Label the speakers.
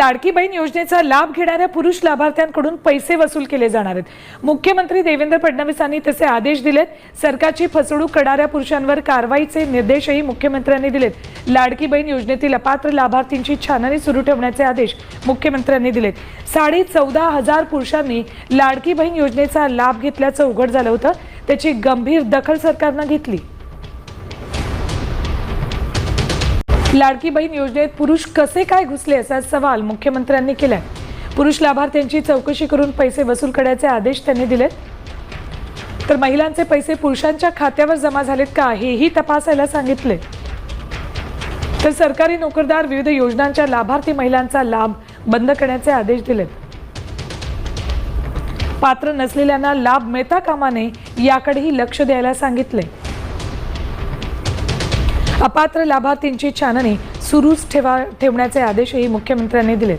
Speaker 1: लाडकी बहीण योजनेचा लाभ घेणाऱ्या पुरुष लाभार्थ्यांकडून पैसे वसूल केले जाणार आहेत. मुख्यमंत्री देवेंद्र फडणवीसांनी तसे आदेश दिलेत. सरकारची फसवणूक करणाऱ्या पुरुषांवर कारवाईचे निर्देशही मुख्यमंत्र्यांनी दिलेत. लाडकी बहीण योजनेतील अपात्र लाभार्थींची छाननी सुरू ठेवण्याचे आदेश मुख्यमंत्र्यांनी दिलेत. साडे चौदा हजार पुरुषांनी लाडकी बहीण योजनेचा लाभ घेतल्याचं उघड झालं होतं. त्याची गंभीर दखल सरकारनं घेतली. लाडकी बहीण योजनेत पुरुष कसे काय घुसले असा सवाल मुख्यमंत्र्यांनी केलाय. पुरुष लाभार्थ्यांची चौकशी करून पैसे वसूल करण्याचे आदेश त्यांनी दिलेत. तर महिलांचे पैसे पुरुषांच्या खात्यावर जमा झालेत का हेही तपासायला सांगितले तर सरकारी नोकरदार विविध योजनांच्या लाभार्थी महिलांचा लाभ बंद करण्याचे आदेश दिलेत. पात्र नसलेल्यांना लाभ मिळता कामा नये याकडेही लक्ष द्यायला सांगितले अपात्र लाभार्थींची छाननी सुरूच ठेवा ठेवण्याचे आदेशही मुख्यमंत्र्यांनी दिलेत.